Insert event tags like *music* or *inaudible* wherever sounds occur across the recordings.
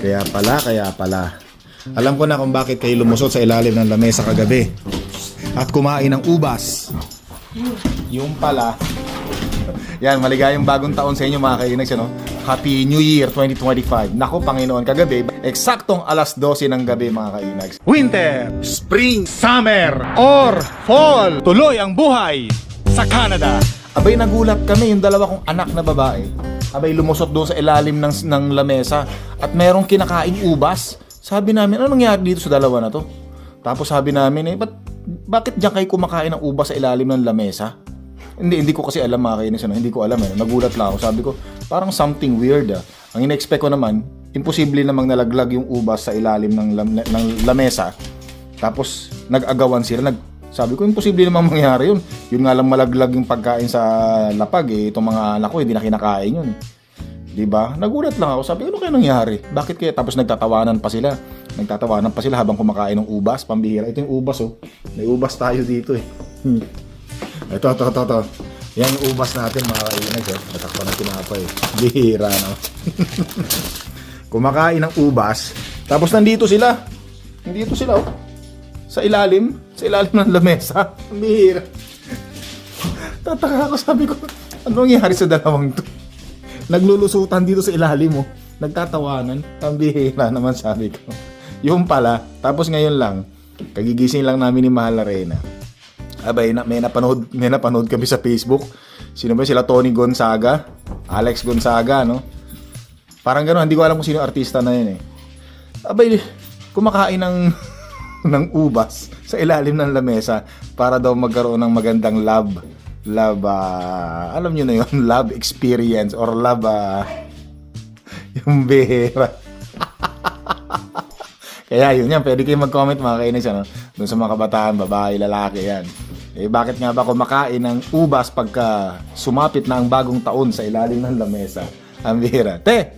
Kaya pala, kaya pala. Alam ko na kung bakit kayo lumusot sa ilalim ng lamesa kagabi. At kumain ng ubas. Yung pala. *laughs* Yan, maligayang bagong taon sa inyo mga kainags. Ano? Happy New Year 2025. Nako, Panginoon, kagabi, eksaktong alas 12 ng gabi mga kainags. Winter, Spring, Summer, or Fall. Tuloy ang buhay sa Canada. Abay, nagulat kami yung dalawa kong anak na babae. Abay, lumusot doon sa ilalim ng, ng lamesa at merong kinakaing ubas. Sabi namin, ano nangyari dito sa dalawa na to? Tapos sabi namin, eh, ba't, bakit diyan kayo kumakain ng ubas sa ilalim ng lamesa? Hindi, hindi ko kasi alam mga kainis, ano, hindi ko alam eh. Nagulat lang ako. Sabi ko, parang something weird ah. Ang ina-expect ko naman, imposible namang nalaglag yung ubas sa ilalim ng, lam, ng lamesa. Tapos, nag-agawan sila. Nag, sabi ko, imposible namang mangyari yun. Yun nga lang malaglag yung pagkain sa lapag eh. Itong mga anak ko, hindi na kinakain yun. Di ba? Nagulat lang ako. Sabi ko, ano kaya nangyari? Bakit kaya? Tapos nagtatawanan pa sila. Nagtatawanan pa sila habang kumakain ng ubas. Pambihira. Ito yung ubas oh. May ubas tayo dito eh. Hmm. Ito, ito, ito, ito. Yan yung ubas natin mga kainis eh. Natakpan ng tinapay. Bihira no. *laughs* kumakain ng ubas. Tapos nandito sila. Nandito sila oh. Sa ilalim. Sa ilalim ng lamesa. Bihira. Tataka ako sabi ko, ano nangyari sa dalawang to? Naglulusutan dito sa ilalim mo. Nagtatawanan. Ang bihira naman sabi ko. Yung pala, tapos ngayon lang, kagigising lang namin ni Mahal na Reyna. Abay, na, may napanood, may napanood kami sa Facebook. Sino ba sila? Tony Gonzaga, Alex Gonzaga, no? Parang gano'n, hindi ko alam kung sino artista na yun eh. Abay, kumakain ng *laughs* *laughs* ng ubas sa ilalim ng lamesa para daw magkaroon ng magandang love love ah, alam niyo na yun *laughs* love experience or ah, *laughs* yung behera kaya yun yan pwede kayo mag-comment mga kainis ano dun sa mga kabataan babae lalaki yan. Eh bakit nga ba kumakain ng ubas pagka sumapit na ang bagong taon sa ilalim ng lamesa? Ang behera te!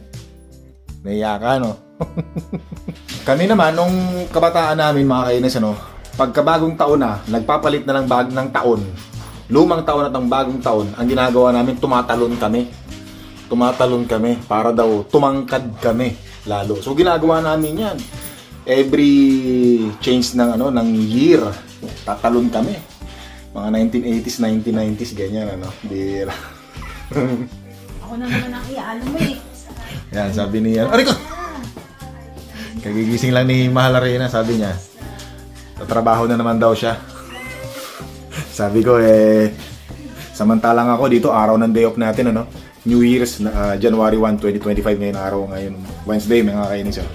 Naiya no *laughs* kami naman, nung kabataan namin mga kainis, ano, pagkabagong taon na, nagpapalit na ng bag ng taon. Lumang taon at ang bagong taon, ang ginagawa namin, tumatalon kami. Tumatalon kami para daw tumangkad kami lalo. So ginagawa namin 'yan. Every change ng ano ng year, tatalon kami. Mga 1980s, 1990s ganyan ano. Bira. *laughs* Ako na naman ang iaalam mo eh. Yan, sabi niya. *laughs* Aray ko! Kagigising lang ni Mahal Arena, sabi niya. Tatrabaho na naman daw siya. sabi ko eh, samantalang ako dito, araw ng day off natin, ano? New Year's, uh, January 1, 2025 ngayon araw ngayon. Wednesday, mga kainis. Ano?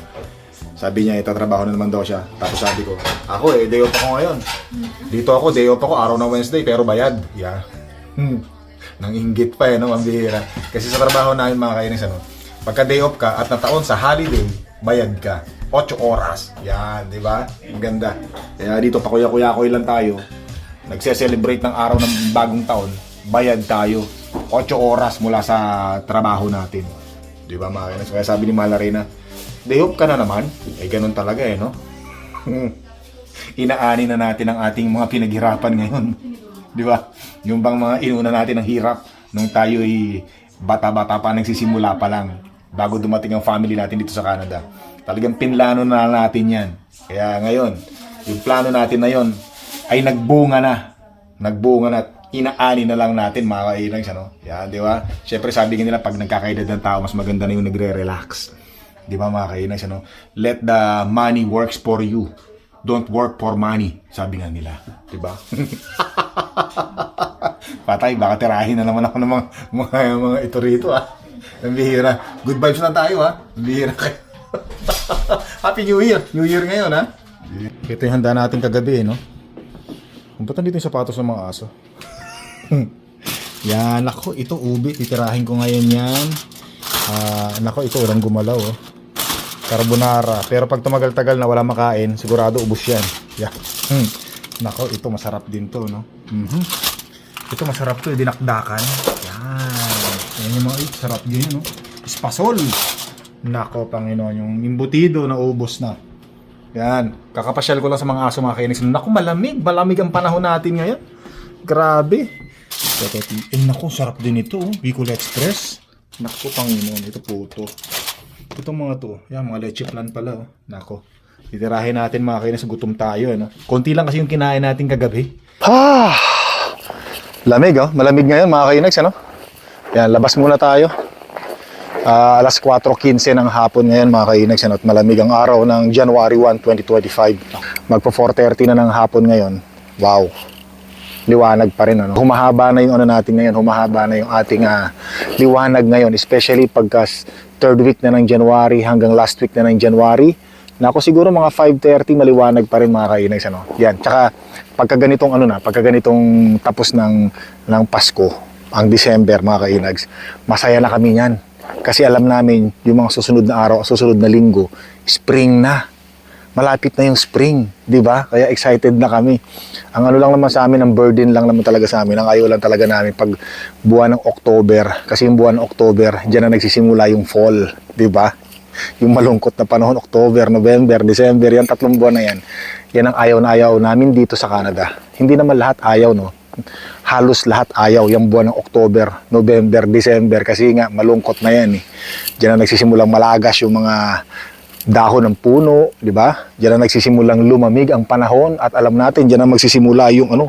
Sabi niya, itatrabaho na naman daw siya. Tapos sabi ko, ako eh, day off ako ngayon. Dito ako, day off ako, araw ng Wednesday, pero bayad. Yeah. Hmm. Nang inggit pa eh, no? Ang bihira. Kasi sa trabaho namin mga kainis, ano? Pagka day off ka at nataon sa holiday, bayad ka. 8 oras. Yan, di ba? Ang ganda. Kaya dito, pakuya-kuya-kuya lang tayo. Nagse-celebrate ng araw ng bagong taon. Bayad tayo. 8 oras mula sa trabaho natin. Di ba, mga? Kaya sabi ni Malarina, day off ka na naman. Eh, ganun talaga eh, no? Inaani na natin ang ating mga pinaghirapan ngayon. *laughs* Di ba? Yung bang mga inuna natin ng hirap nung tayo'y bata-bata pa, nagsisimula pa lang bago dumating ang family natin dito sa Canada. Talagang pinlano na natin yan. Kaya ngayon, yung plano natin na yon ay nagbunga na. Nagbunga na inaani na lang natin mga kainang siya, no? Yan, di ba? Siyempre sabi nila, pag nagkakaedad ng tao, mas maganda na yung nagre-relax. Di ba mga kainang siya, no? Let the money works for you. Don't work for money. Sabi nga nila. Di ba? *laughs* Patay, baka tirahin na naman ako ng mga, mga, mga ito rito, ah. Ang bihira. Good vibes na tayo, ha? Ang bihira kayo. *laughs* Happy New Year! New Year ngayon, ha? Ito yung handa natin kagabi, no? Kung ba't nandito yung sapatos ng mga aso? *laughs* yan, ako, ito ubi. Titirahin ko ngayon yan. Ah, nako, ito walang gumalaw, oh. Carbonara. Pero pag tumagal-tagal na wala makain, sigurado ubos yan. Yeah. Hmm. Nako, ito masarap din to, no? Mhm. Ito masarap to, eh, dinakdakan. Yan. Yan yung mga, eh, sarap din yun, no? Espasol. Nako, Panginoon, yung imbutido na ubos na. Yan. Kakapasyal ko lang sa mga aso mga kainis. Naku, malamig. Malamig ang panahon natin ngayon. Grabe. Eh, naku, sarap din ito. oh. Bicol Express. Naku, Panginoon. Ito po ito. Itong mga to, yan mga leche plan pala oh. Nako. Titirahin natin mga kainis, gutom tayo ano. Konti lang kasi yung kinain natin kagabi. Ah! Lamig oh, malamig ngayon mga kainis ano. Yan, labas muna tayo. Ah, alas 4.15 ng hapon ngayon mga kainex ano, at malamig ang araw ng January 1, 2025. Magpo 4.30 na ng hapon ngayon. Wow. Liwanag pa rin. Ano? Humahaba na yung ano natin ngayon. Humahaba na yung ating ah, liwanag ngayon. Especially pagka third week na ng January hanggang last week na ng January. Nako siguro mga 5.30 maliwanag pa rin mga kainex. Ano? Yan. Tsaka pagka ganitong ano na, pagka ganitong tapos ng, ng Pasko, ang December mga kainags, masaya na kami niyan. Kasi alam namin yung mga susunod na araw, susunod na linggo, spring na. Malapit na yung spring, di ba? Kaya excited na kami. Ang ano lang naman sa amin, ang burden lang naman talaga sa amin. Ang ayaw lang talaga namin pag buwan ng October. Kasi yung buwan ng October, diyan na nagsisimula yung fall, di ba? Yung malungkot na panahon, October, November, December, yan tatlong buwan na yan. Yan ang ayaw na ayaw namin dito sa Canada. Hindi naman lahat ayaw, no? Halos lahat ayaw yung buwan ng October, November, December kasi nga malungkot na yan eh. Diyan na nagsisimulang malagas yung mga dahon ng puno, di ba? Diyan na nagsisimulang lumamig ang panahon at alam natin diyan na magsisimula yung ano,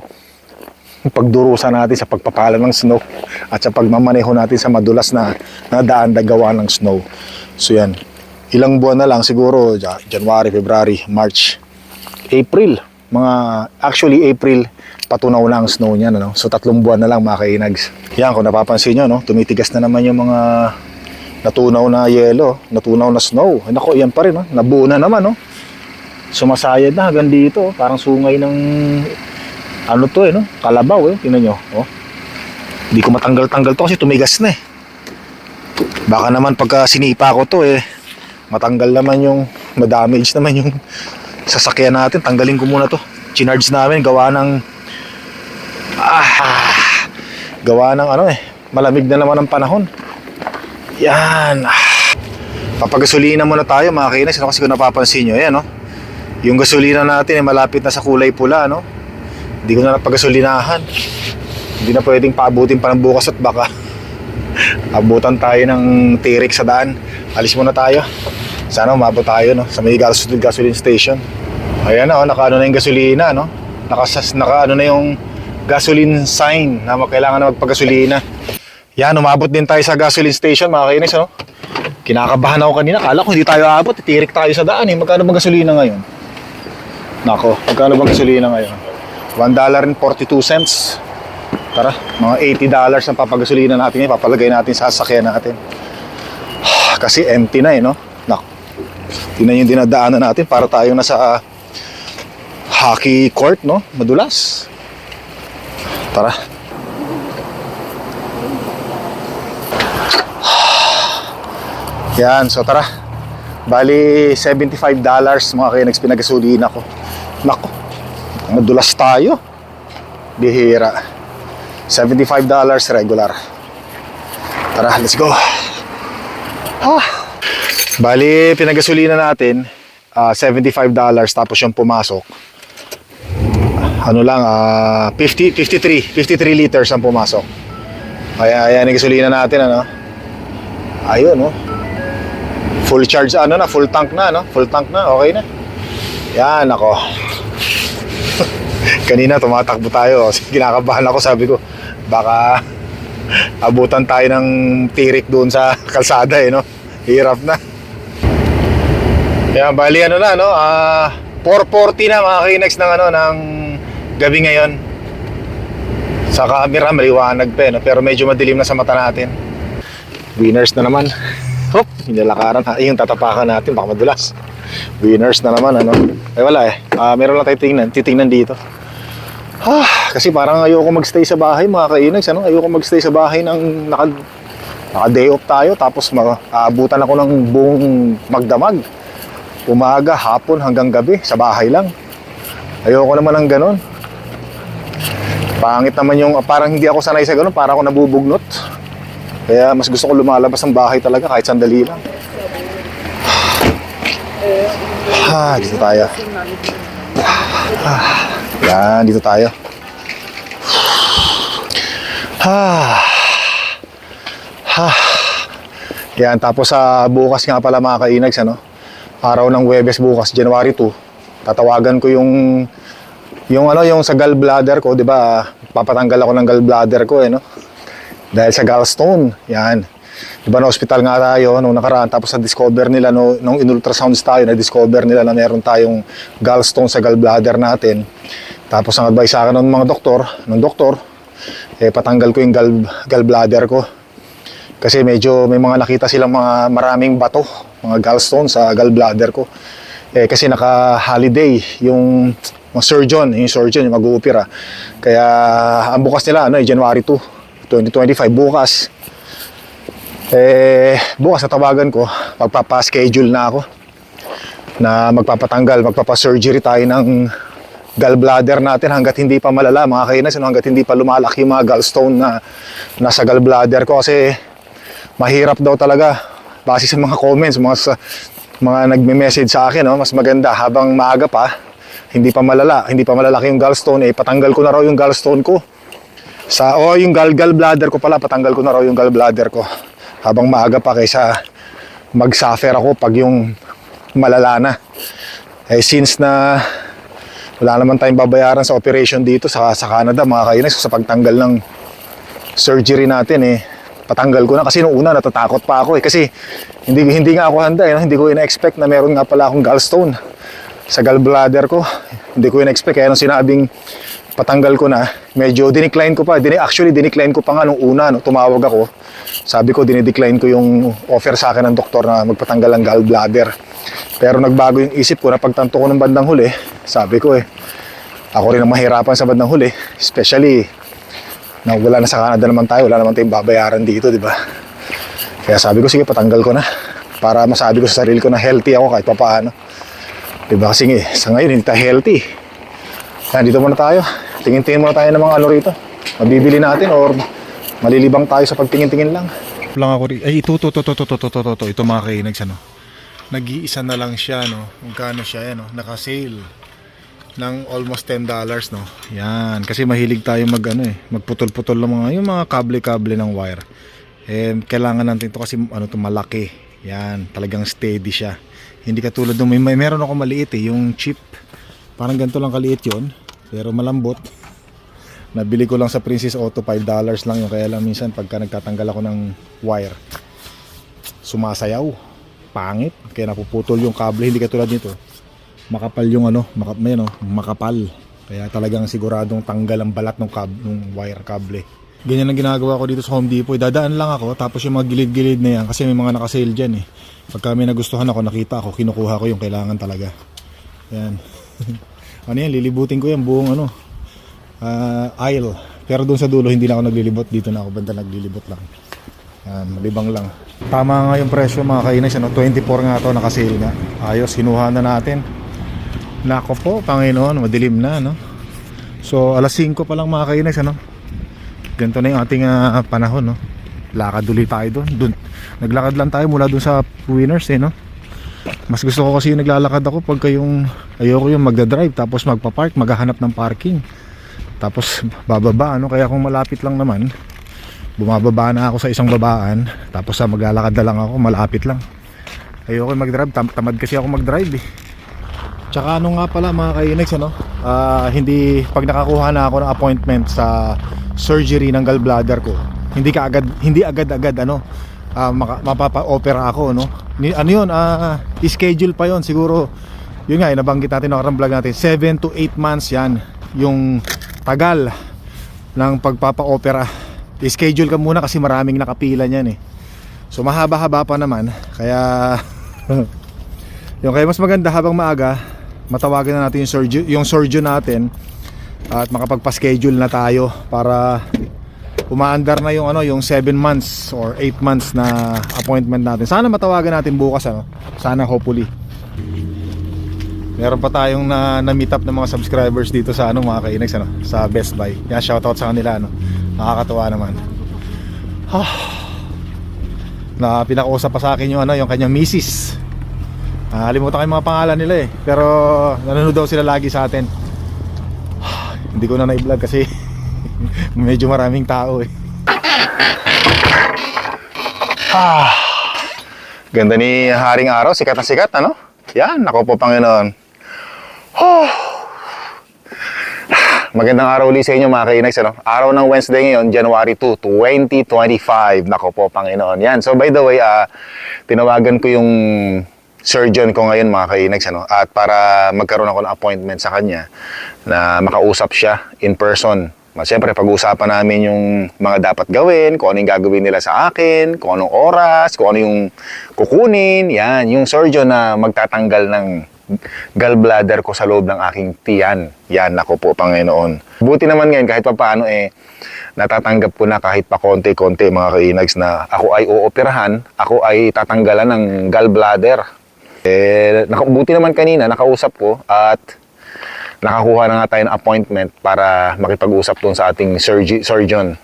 pagdurusa natin sa pagpapala ng snow at sa pagmamaneho natin sa madulas na, na daan na gawa ng snow. So yan, ilang buwan na lang siguro, Ja- January, February, March, April. Mga, actually April, patunaw na ang snow niya. Ano? So tatlong buwan na lang mga. Yan, kung napapansin nyo, no? tumitigas na naman yung mga natunaw na yelo, natunaw na snow. Ay, nako, yan pa rin. No? Nabuo na naman. No? Sumasayad na hanggang dito. oh. Parang sungay ng ano to eh, no? Kalabaw eh. Tingnan nyo. Oh. Hindi ko matanggal-tanggal to kasi tumigas na eh. Baka naman pagka sinipa ko to eh, matanggal naman yung, madamage naman yung sasakyan natin. Tanggalin ko muna to. Chinarge namin, gawa ng, ah, gawa ng ano eh, malamig na naman ang panahon. Yan. Ah. Papagasolina muna tayo mga kainis. Ano kasi kung napapansin nyo, yan no? Yung gasolina natin ay malapit na sa kulay pula, no? Hindi ko na napagasolinahan. Hindi na pwedeng paabutin pa ng bukas at baka *laughs* abutan tayo ng tirik sa daan. Alis muna tayo. Sana umabot tayo no, sa may gas gasoline station. Ayan na, oh, naka ano na yung gasolina, no? Nakasas, naka ano na yung gasoline sign na kailangan na magpagasolina. Yan, umabot din tayo sa gasoline station, mga kainis, no? Kinakabahan ako kanina, kala ko hindi tayo aabot, tirik tayo sa daan, eh. Magkano bang gasolina ngayon? Nako, magkano bang gasolina ngayon? $1.42. Tara, mga $80 ang papagasolina natin ngayon, papalagay natin sa sasakyan natin. *sighs* Kasi empty na eh, no? Nako. Tingnan yung dinadaanan natin para tayong nasa hockey court, no? Madulas. Tara. *sighs* Yan, so tara. Bali, $75 mga kayo pinagasolina ko. Nako, madulas tayo. Bihira. $75 regular. Tara, let's go. Ah. Bali, pinagasolina natin, ah, $75 tapos yung pumasok. Ano lang, ah, 50, 53, 53 liters ang pumasok. Kaya ayan yung gasolina natin, ano. Ayun, no. Full charge, ano na, full tank na, no. Full tank na, okay na. Yan, ako. *laughs* Kanina tumatakbo tayo. *laughs* Kinakabahan ako, sabi ko, baka *laughs* abutan tayo ng tirik doon sa kalsada eh, no? Hirap na. Kaya bali ano na, no? Ah, 440 na mga kinex ng ano, ng gabi ngayon. Sa camera, maliwanag pa eh, no? Pero medyo madilim na sa mata natin. Winners na naman. Hop, inilakaran. Ah, yung tatapakan natin, baka madulas. Winners na naman, ano? Eh wala eh. Ah, meron lang tayo tingnan, titingnan dito. Ah, kasi parang ayoko magstay sa bahay mga kainags, ano? Ayoko magstay sa bahay ng naka, naka day off tayo tapos maabutan ako ng buong magdamag. Umaga, hapon hanggang gabi sa bahay lang. Ayoko naman ng ganun. Pangit naman yung parang hindi ako sanay sa ganun, parang ako nabubugnot. Kaya mas gusto ko lumalabas ng bahay talaga kahit sandali lang. Ah, dito tayo. Yan, dito tayo. Ah. Ah. Yan, tapos sa bukas nga pala mga kainags, ano? Araw ng Webes bukas, January 2. Tatawagan ko yung yung ano, yung sa gallbladder ko, 'di ba? Papatanggal ako ng gallbladder ko eh, no? Dahil sa gallstone. Yan. 'Di ba na hospital nga tayo nung nakaraan tapos sa discover nila no, nung in-ultrasounds tayo, na discover nila na meron tayong gallstone sa gallbladder natin. Tapos ang advice sa akin ng mga doktor, ng doktor, eh patanggal ko yung gall, gallbladder ko. Kasi medyo may mga nakita silang mga maraming bato, mga gallstone sa gallbladder ko. Eh, kasi naka-holiday yung mga surgeon, yung surgeon yung mag-uupira. Kaya ang bukas nila, ano, eh, January 2, 2025, bukas. Eh, bukas natawagan ko, magpapa-schedule na ako na magpapatanggal, magpapa-surgery tayo ng gallbladder natin hanggat hindi pa malala mga kainas, hanggat hindi pa lumalaki yung mga gallstone na nasa gallbladder ko kasi mahirap daw talaga base sa mga comments, mga sa, mga nagme-message sa akin, no, mas maganda habang maaga pa, hindi pa malala, hindi pa malalaki yung gallstone, eh patanggal ko na raw yung gallstone ko. Sa o yung gall gallbladder ko pala, patanggal ko na raw yung gallbladder ko habang maaga pa kaysa mag-suffer ako pag yung malala na. Eh since na wala naman tayong babayaran sa operation dito sa, sa Canada mga kainis sa pagtanggal ng surgery natin eh patanggal ko na kasi nung una natatakot pa ako eh. Kasi hindi hindi nga ako handa eh. Hindi ko ina-expect na meron nga pala akong gallstone sa gallbladder ko. Hindi ko ina-expect kaya nung sinabing patanggal ko na medyo dinecline ko pa. Dini, actually dinecline ko pa nga nung una no, tumawag ako. Sabi ko dinidecline ko yung offer sa akin ng doktor na magpatanggal ng gallbladder. Pero nagbago yung isip ko na pagtanto ko ng bandang huli. Sabi ko eh ako rin ang mahirapan sa bandang huli. Especially na wala na sa Canada naman tayo, wala naman tayong babayaran dito, di ba? Kaya sabi ko, sige, patanggal ko na. Para masabi ko sa sarili ko na healthy ako kahit papaano. Di ba? Kasi nga, sa ngayon, hindi tayo healthy. Yan, dito muna tayo. Tingin-tingin muna tayo ng mga ano rito. Mabibili natin or malilibang tayo sa pagtingin-tingin lang. Lang ako rin. Ay, ito, ito, ito, ito, ito, ito, ito, ito, ito mga kainags, ano. Nag-iisa na lang siya, no. Magkano siya, yan, no. Naka-sale ng almost 10 dollars no. Yan, kasi mahilig tayo mag ano eh, magputol-putol ng mga yung mga kable-kable ng wire. Eh kailangan natin to kasi ano to malaki. Yan, talagang steady siya. Hindi katulad ng may, may meron ako maliit eh, yung chip. Parang ganito lang kaliit 'yon, pero malambot. Nabili ko lang sa Princess Auto 5 dollars lang yung kaya lang minsan pagka nagtatanggal ako ng wire sumasayaw. Pangit, kaya napuputol yung kable hindi katulad nito makapal yung ano, makap, may, ano makapal. Kaya talagang siguradong tanggal ang balat ng, kab, ng wire kable. Ganyan ang ginagawa ko dito sa Home Depot. Dadaan lang ako tapos yung mga gilid-gilid na yan kasi may mga nakasale dyan eh. Pagka may nagustuhan ako, nakita ako, kinukuha ko yung kailangan talaga. Yan. *laughs* ano yan, lilibutin ko yan buong ano, ah, aisle. Pero doon sa dulo hindi na ako naglilibot. Dito na ako banda naglilibot lang. Yan, malibang lang. Tama nga yung presyo mga kainis. Ano, 24 nga to nakasale nga. Ayos, hinuha na natin. Nako po, Panginoon, madilim na, no? So, alas 5 pa lang mga kainis, ano? Ganito na yung ating ah, panahon, no? Lakad ulit tayo doon. Dun, naglakad lang tayo mula doon sa winners, eh, no? Mas gusto ko kasi yung naglalakad ako pagka yung ayoko yung magda-drive tapos magpa-park, maghahanap ng parking. Tapos bababa, ano? Kaya kung malapit lang naman, bumababa na ako sa isang babaan tapos sa maglalakad na lang ako, malapit lang. Ayoko yung mag-drive, tam- tamad kasi ako mag-drive, eh. Tsaka ano nga pala mga kainex ano, ah, hindi pag nakakuha na ako ng appointment sa surgery ng gallbladder ko, hindi ka agad hindi agad-agad ano maka, mapapa-opera ako no. Ni, ano 'yun, ah, schedule pa 'yon siguro. Yun nga, eh, nabanggit natin ng vlog natin, 7 to 8 months 'yan yung tagal ng pagpapa-opera. I-schedule ka muna kasi maraming nakapila niyan eh. So mahaba-haba pa naman, kaya *laughs* yung kaya mas maganda habang maaga, matawagan na natin yung surgeon, yung surgeon natin at makapagpa-schedule na tayo para umaandar na yung ano yung 7 months or 8 months na appointment natin. Sana matawagan natin bukas ano. Sana hopefully. Meron pa tayong na, na meet up ng mga subscribers dito sa ano mga kainex ano, sa Best Buy. Yan shoutout sa kanila ano. Nakakatuwa naman. Ah. Na pinakausap pa sa akin yung ano yung kanyang misis. Nakalimutan ko yung mga pangalan nila eh. Pero nanonood daw sila lagi sa atin. *sighs* Hindi ko na na-vlog kasi *laughs* medyo maraming tao eh. *sighs* Ah. Ganda ni Haring Araw, sikat na sikat, ano? Yan, nako po Panginoon. Oh. *sighs* Magandang araw ulit sa inyo mga kainags. Ano? Araw ng Wednesday ngayon, January 2, 2025. Nako po Panginoon. Yan. So by the way, ah, tinawagan ko yung surgeon ko ngayon mga kainags. Ano? At para magkaroon ako ng appointment sa kanya na makausap siya in person. Siyempre, pag-uusapan namin yung mga dapat gawin, kung ano yung gagawin nila sa akin, kung anong oras, kung ano yung kukunin. Yan, yung surgeon na magtatanggal ng gallbladder ko sa loob ng aking tiyan. Yan, ako po, Panginoon. Buti naman ngayon, kahit pa paano eh, natatanggap ko na kahit pa konti-konti mga kainags na ako ay uoperahan, ako ay tatanggalan ng gallbladder. Eh, naka- buti naman kanina, nakausap ko at nakakuha na nga tayo ng appointment para makipag-usap doon sa ating surgi- surgeon.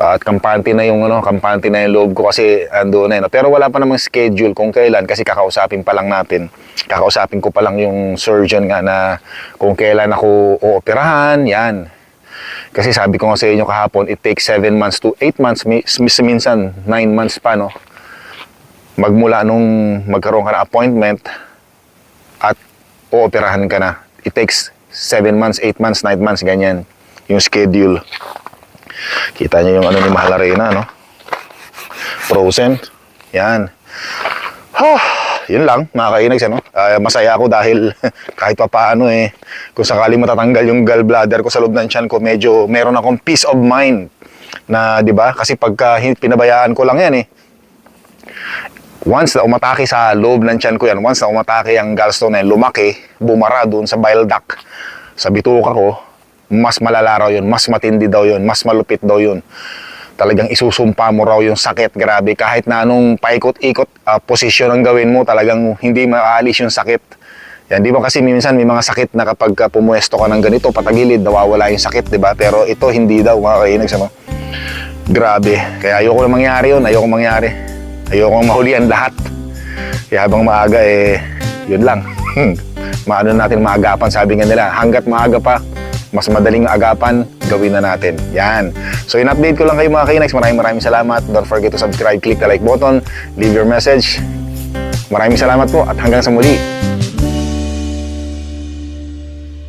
At kampante na yung ano, kampante na yung loob ko kasi ando na yun. Pero wala pa namang schedule kung kailan kasi kakausapin pa lang natin. Kakausapin ko pa lang yung surgeon nga na kung kailan ako ooperahan, yan. Kasi sabi ko nga sa inyo kahapon, it takes 7 months to 8 months, minsan 9 months pa, no? Magmula nung magkaroon ka ng appointment at ooperahan ka na. It takes 7 months, 8 months, 9 months, ganyan. Yung schedule. Kita niyo yung ano ni Mahal Arena, no? Frozen. Yan. Huh, yun lang, mga kainags, ano? Ah, masaya ako dahil *laughs* kahit pa paano eh, kung sakali matatanggal yung gallbladder ko sa loob ng tiyan ko, medyo meron akong peace of mind na, di ba? Kasi pagka pinabayaan ko lang yan eh, once na umatake sa loob ng tiyan ko yan, once na umatake ang gallstone na lumaki, bumara doon sa bile duct, sa bituka ko, mas malala raw yun, mas matindi daw yun, mas malupit daw yun. Talagang isusumpa mo raw yung sakit, grabe. Kahit na anong paikot-ikot ah, posisyon ang gawin mo, talagang hindi maaalis yung sakit. Yan, di ba kasi minsan may mga sakit na kapag ka pumuesto ka ng ganito, patagilid, nawawala yung sakit, di ba? Pero ito hindi daw, mga kainags, ano? Grabe. Kaya ayoko na mangyari yun, ayoko mangyari. Ayoko mahulian lahat. Kaya habang maaga, eh, yun lang. Maano natin maagapan, sabi nga nila, hanggat maaga pa, mas madaling agapan, gawin na natin. Yan. So, in-update ko lang kayo mga kainags. Maraming maraming salamat. Don't forget to subscribe, click the like button, leave your message. Maraming salamat po at hanggang sa muli.